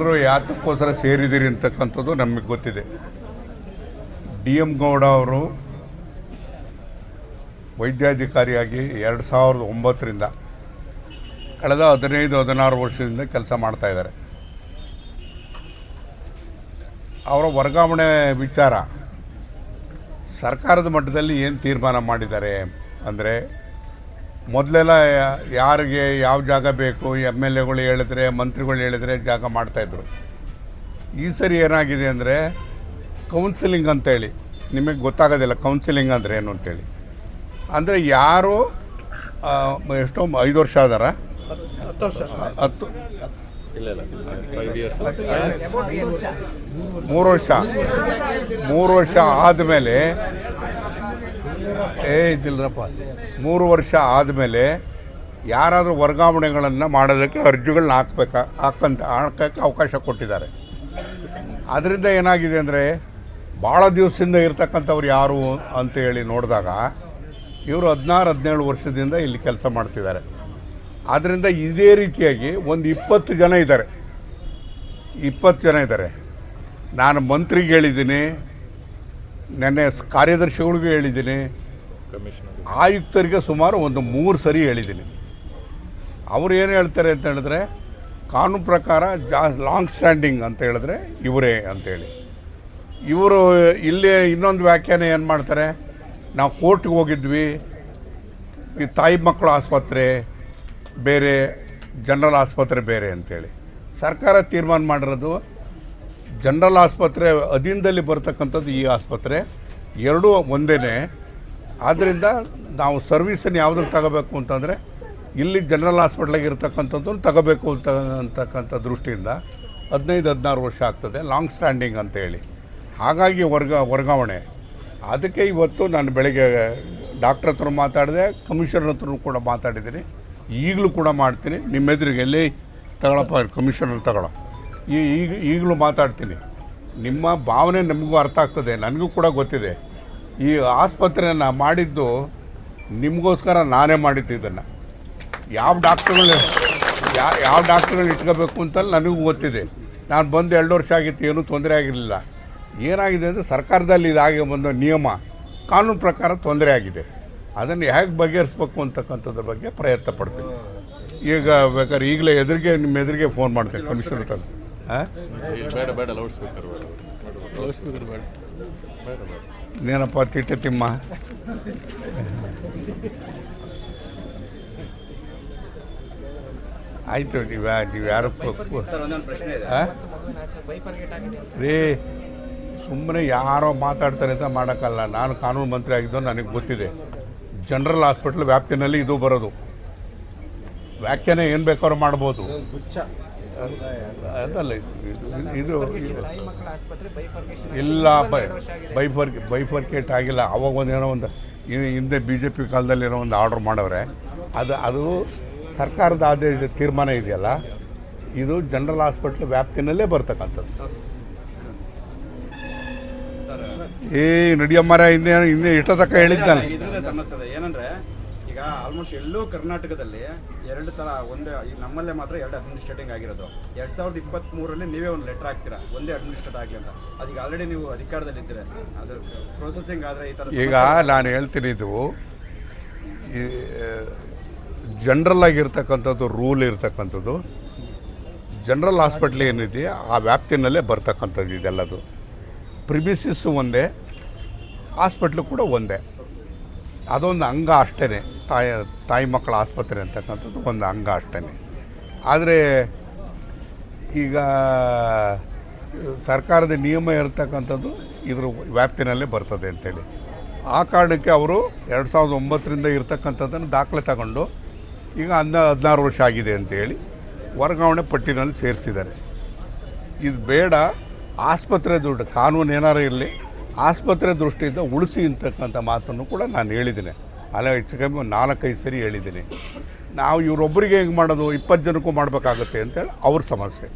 ಯಾತಕ್ಕೋಸ್ಕರ ಸೇರಿದಿರಿ ಅಂತಕ್ಕಂಥದ್ದು ನಮಗೆ ಗೊತ್ತಿದೆ. ಡಿ ಎಂ ಗೌಡ ಅವರು ವೈದ್ಯಾಧಿಕಾರಿಯಾಗಿ ಎರಡು ಸಾವಿರದ ಒಂಬತ್ತರಿಂದ ಕಳೆದ ಹದಿನೈದು, ಹದಿನಾರು ವರ್ಷದಿಂದ ಕೆಲಸ ಮಾಡ್ತಾ ಇದ್ದಾರೆ. ಅವರ ವರ್ಗಾವಣೆ ವಿಚಾರ ಸರ್ಕಾರದ ಮಟ್ಟದಲ್ಲಿ ಏನು ತೀರ್ಮಾನ ಮಾಡಿದ್ದಾರೆ ಅಂದರೆ ಮೊದಲೆಲ್ಲ ಯಾರಿಗೆ ಯಾವ ಜಾಗ ಬೇಕು, ಎಂ ಎಲ್ ಎಗಳು ಹೇಳಿದ್ರೆ, ಮಂತ್ರಿಗಳು ಹೇಳಿದ್ರೆ ಜಾಗ ಮಾಡ್ತಾಯಿದ್ರು ಈ ಸರಿ ಏನಾಗಿದೆ ಅಂದರೆ ಕೌನ್ಸಿಲಿಂಗ್ ಅಂತೇಳಿ, ನಿಮಗೆ ಗೊತ್ತಾಗೋದಿಲ್ಲ ಕೌನ್ಸಿಲಿಂಗ್ ಅಂದರೆ ಏನು ಅಂತೇಳಿ. ಅಂದರೆ ಯಾರು ಎಷ್ಟೋ ಐದು ವರ್ಷ ಅದಾರ. ಹತ್ತು, ಮೂರು ವರ್ಷ. ಮೂರು ವರ್ಷ ಆದಮೇಲೆ ಏ ಇದಿಲ್ಲರಪ್ಪ ಮೂರು ವರ್ಷ ಆದಮೇಲೆ ಯಾರಾದರೂ ವರ್ಗಾವಣೆಗಳನ್ನು ಮಾಡೋದಕ್ಕೆ ಅರ್ಜಿಗಳನ್ನ ಹಾಕ್ಬೇಕಾ, ಹಾಕಂತ, ಹಾಕೋಕ್ಕೆ ಅವಕಾಶ ಕೊಟ್ಟಿದ್ದಾರೆ. ಅದರಿಂದ ಏನಾಗಿದೆ ಅಂದರೆ, ಭಾಳ ದಿವಸದಿಂದ ಇರ್ತಕ್ಕಂಥವ್ರು ಯಾರು ಅಂತ ಹೇಳಿ ನೋಡಿದಾಗ, ಇವರು ಹದಿನಾರು, ಹದಿನೇಳು ವರ್ಷದಿಂದ ಇಲ್ಲಿ ಕೆಲಸ ಮಾಡ್ತಿದ್ದಾರೆ. ಆದ್ದರಿಂದ ಇದೇ ರೀತಿಯಾಗಿ ಒಂದು ಇಪ್ಪತ್ತು ಜನ ಇದ್ದಾರೆ. ಇಪ್ಪತ್ತು ಜನ ಇದ್ದಾರೆ. ನಾನು ಮಂತ್ರಿಗೆ ಹೇಳಿದ್ದೀನಿ, ನೆನ್ನೆ ಕಾರ್ಯದರ್ಶಿಗಳಿಗೂ ಹೇಳಿದ್ದೀನಿ ಆಯುಕ್ತರಿಗೆ ಸುಮಾರು ಒಂದು ಮೂರು ಸರಿ ಹೇಳಿದ್ದೀನಿ. ಅವರು ಏನು ಹೇಳ್ತಾರೆ ಅಂತ ಹೇಳಿದ್ರೆ, ಕಾನೂನು ಪ್ರಕಾರ ಜಾ ಲಾಂಗ್ ಸ್ಟ್ಯಾಂಡಿಂಗ್ ಅಂತ ಹೇಳಿದ್ರೆ ಇವರೇ ಅಂತೇಳಿ ಇವರು ಇಲ್ಲಿ ಇನ್ನೊಂದು ವ್ಯಾಖ್ಯಾನ ಏನು ಮಾಡ್ತಾರೆ, ನಾವು ಕೋರ್ಟ್ಗೆ ಹೋಗಿದ್ವಿ, ಈ ತಾಯಿ ಮಕ್ಕಳ ಆಸ್ಪತ್ರೆ, ಬೇರೆ ಜನರಲ್ ಆಸ್ಪತ್ರೆ ಬೇರೆ ಅಂತೇಳಿ ಸರ್ಕಾರ ತೀರ್ಮಾನ ಮಾಡಿರೋದು, ಜನರಲ್ ಆಸ್ಪತ್ರೆ ಅಧೀನದಲ್ಲಿ ಬರ್ತಕ್ಕಂಥದ್ದು ಈ ಆಸ್ಪತ್ರೆ, ಎರಡೂ ಒಂದೇ ಆದ್ದರಿಂದ ನಾವು ಸರ್ವಿಸನ್ನು ಯಾವುದಕ್ಕೆ ತಗೋಬೇಕು ಅಂತಂದರೆ ಇಲ್ಲಿ ಜನರಲ್ ಹಾಸ್ಪಿಟ್ಲಾಗೆ ಇರ್ತಕ್ಕಂಥದ್ದನ್ನು ತಗೋಬೇಕು ಅಂತ ಅಂತಕ್ಕಂಥ ದೃಷ್ಟಿಯಿಂದ ಹದಿನೈದು, ಹದಿನಾರು ವರ್ಷ ಆಗ್ತದೆ ಲಾಂಗ್ ಸ್ಟ್ಯಾಂಡಿಂಗ್ ಅಂತ ಹೇಳಿ. ಹಾಗಾಗಿ ವರ್ಗ, ವರ್ಗಾವಣೆ. ಅದಕ್ಕೆ ಇವತ್ತು ನಾನು ಬೆಳಗ್ಗೆ ಡಾಕ್ಟ್ರ್ ಹತ್ರ ಮಾತಾಡಿದೆ ಕಮಿಷನರ್ ಹತ್ರ ಕೂಡ ಮಾತಾಡಿದ್ದೀನಿ. ಈಗಲೂ ಕೂಡ ಮಾಡ್ತೀನಿ. ನಿಮ್ಮ ಎದುರಿಗೆ ಎಲ್ಲಿ ತಗೊಳಪ್ಪ ಕಮಿಷನರ್ ತಗೊಳ್ಳೋ ಈ, ಈಗ, ಈಗಲೂ ಮಾತಾಡ್ತೀನಿ. ನಿಮ್ಮ ಭಾವನೆ ನಮಗೂ ಅರ್ಥ ಆಗ್ತದೆ, ನನಗೂ ಕೂಡ ಗೊತ್ತಿದೆ. ಈ ಆಸ್ಪತ್ರೆಯನ್ನು ಮಾಡಿದ್ದು ನಿಮಗೋಸ್ಕರ ನಾನೇ ಮಾಡಿದ್ದು ಇದನ್ನು. ಯಾವ ಡಾಕ್ಟ್ರುಗಳು ಯಾವ ಡಾಕ್ಟ್ರುಗಳು ಇಟ್ಕೋಬೇಕು ಅಂತ ನನಗೂ ಗೊತ್ತಿದೆ. ನಾನು ಬಂದು ಎರಡು ವರ್ಷ ಆಗಿತ್ತು, ಏನೂ ತೊಂದರೆ ಆಗಿರಲಿಲ್ಲ. ಏನಾಗಿದೆ ಅಂದರೆ ಸರ್ಕಾರದಲ್ಲಿ ಇದಾಗಿ ಬಂದ ನಿಯಮ, ಕಾನೂನು ಪ್ರಕಾರ ತೊಂದರೆ ಆಗಿದೆ. ಅದನ್ನು ಹೇಗೆ ಬಗೆಹರಿಸ್ಬೇಕು ಅಂತಕ್ಕಂಥದ್ರ ಬಗ್ಗೆ ಪ್ರಯತ್ನ ಪಡ್ತೀನಿ. ಈಗ ಬೇಕಾದ್ರೆ ಈಗಲೇ ಎದುರಿಗೆ, ನಿಮ್ಮ ಎದುರಿಗೆ ಫೋನ್ ಮಾಡ್ತೇನೆ, ಕಮಿಷನರ್ ತಂದು ಏನಪ್ಪ ತಿಟ್ಟೆ ತಿಮ್ಮ. ಆಯಿತು ನೀವು ನೀವು ಯಾರು ರೀ ಸುಮ್ಮನೆ ಯಾರೋ ಮಾತಾಡ್ತಾರೆ ಅಂತ ಮಾಡೋಕ್ಕಲ್ಲ. ನಾನು ಕಾನೂನು ಮಂತ್ರಿ ಆಗಿದ್ದು ನನಗೆ ಗೊತ್ತಿದೆ. ಜನರಲ್ ಹಾಸ್ಪಿಟ್ಲ್ ವ್ಯಾಪ್ತಿನಲ್ಲಿ ಇದು ಬರೋದು. ವ್ಯಾಖ್ಯಾನ ಏನು ಬೇಕಾದ್ರೂ ಮಾಡ್ಬೋದು. ಅದಲ್ಲ ಇದು- ಇಲ್ಲ, ಬೈ ಬೈಫರ್ ಬೈಫರ್ಕೇಟ್ ಆಗಿಲ್ಲ. ಅವಾಗ ಒಂದು ಏನೋ ಒಂದು ಹಿಂದೆ ಬಿ ಜೆ ಪಿ ಕಾಲದಲ್ಲಿ ಏನೋ ಒಂದು ಆರ್ಡ್ರ್ ಮಾಡವ್ರೆ. ಅದು ಅದು ಸರ್ಕಾರದ ಆದೇಶ, ತೀರ್ಮಾನ ಇದೆಯಲ್ಲ, ಇದು ಜನರಲ್ ಹಾಸ್ಪಿಟ್ಲ್ ವ್ಯಾಪ್ತಿನಲ್ಲೇ ಬರ್ತಕ್ಕಂಥದ್ದು. ಏ, ನಡಿಯಮ್ಮರ, ಇನ್ನೇನು, ಇನ್ನೇ ಇಷ್ಟ ತಕ್ಕ ಹೇಳಿದ್ದಾನೆ ಏನಂದ್ರೆ ಈಗ ಆಲ್ಮೋಸ್ಟ್ ಎಲ್ಲೂ ಕರ್ನಾಟಕದಲ್ಲಿ ಎರಡು ತರ ಒಂದೇ ಈಗ ನಮ್ಮಲ್ಲೇ ಮಾತ್ರ ಎರಡು ಅಡ್ಮಿನಿಸ್ಟ್ರೇಟಿಂಗ್ ಆಗಿರೋದು. ಎರಡು ಸಾವಿರದ ಇಪ್ಪತ್ತ್ ಮೂರರಲ್ಲಿ ನೀವೇ ಒಂದು ಲೆಟರ್ ಹಾಕ್ತೀರಾ? ಒಂದೇ ಅಡ್ಮಿನಿಸ್ಟ್ರೇಟ್ ಆಗಲಿ ಅಂತ. ಅದೀಗ ಆಲ್ರೆಡಿ ನೀವು ಅಧಿಕಾರದಲ್ಲಿ ಇದ್ದೀರ. ಅದು ಪ್ರೊಸೆಸಿಂಗ್ ಆದ್ರೆ ಈ ತರ ಈಗ ನಾನು ಹೇಳ್ತೀನಿ ಇದು ಈ ಜನರಲ್ ಆಗಿರ್ತಕ್ಕಂಥದ್ದು ರೂಲ್ ಇರ್ತಕ್ಕಂಥದ್ದು. ಜನರಲ್ ಹಾಸ್ಪಿಟ್ಲ್ ಏನಿದೆ ಆ ವ್ಯಾಪ್ತಿನಲ್ಲೇ ಬರ್ತಕ್ಕಂಥದ್ದು ಇದೆಲ್ಲದು. ಪ್ರಿಮಿಸಿಸ್ ಒಂದೇ ಹಾಸ್ಪಿಟ್ಲು ಕೂಡ ಒಂದೇ. ಅದೊಂದು ಅಂಗ ಅಷ್ಟೇ ತಾಯಿ ತಾಯಿ ಮಕ್ಕಳ ಆಸ್ಪತ್ರೆ ಅಂತಕ್ಕಂಥದ್ದು ಒಂದು ಅಂಗ ಅಷ್ಟೇ ಆದರೆ ಈಗ ಸರ್ಕಾರದ ನಿಯಮ ಇರತಕ್ಕಂಥದ್ದು ಇದ್ರ ವ್ಯಾಪ್ತಿನಲ್ಲೇ ಬರ್ತದೆ ಅಂತೇಳಿ. ಆ ಕಾರಣಕ್ಕೆ ಅವರು ಎರಡು ಸಾವಿರದ ಒಂಬತ್ತರಿಂದ ಇರ್ತಕ್ಕಂಥದ್ದನ್ನು ದಾಖಲೆ ತಗೊಂಡು ಈಗ ಹನ್ನ ಹದಿನಾರು ವರ್ಷ ಆಗಿದೆ ಅಂತೇಳಿ ವರ್ಗಾವಣೆ ಪಟ್ಟಿನಲ್ಲಿ ಸೇರಿಸಿದ್ದಾರೆ. ಇದು ಬೇಡ, ಆಸ್ಪತ್ರೆ ದುಡ್ಡು ಕಾನೂನು ಏನಾರು ಇರಲಿ, ಆಸ್ಪತ್ರೆ ದೃಷ್ಟಿಯಿಂದ ಉಳಿಸಿ ಅಂತಕ್ಕಂಥ ಮಾತನ್ನು ಕೂಡ ನಾನು ಹೇಳಿದ್ದೀನಿ. ಅಲ್ಲ ಹೆಚ್ಚು ಕಮ್ಮಿ ನಾಲ್ಕೈದು ಸರಿ ಹೇಳಿದ್ದೀನಿ. ನಾವು ಇವರೊಬ್ಬರಿಗೆ ಹೆಂಗೆ ಮಾಡೋದು? ಇಪ್ಪತ್ತು ಜನಕ್ಕೂ ಮಾಡಬೇಕಾಗತ್ತೆ ಅಂತೇಳಿ ಅವ್ರ ಸಮಸ್ಯೆ.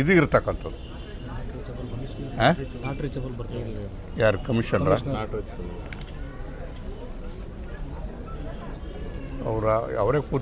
ಇದು ಇರ್ತಕ್ಕಂಥದ್ದು. ಯಾರು? ಕಮಿಷನರ ಅವರ ಅವರೇ ಕೂತ್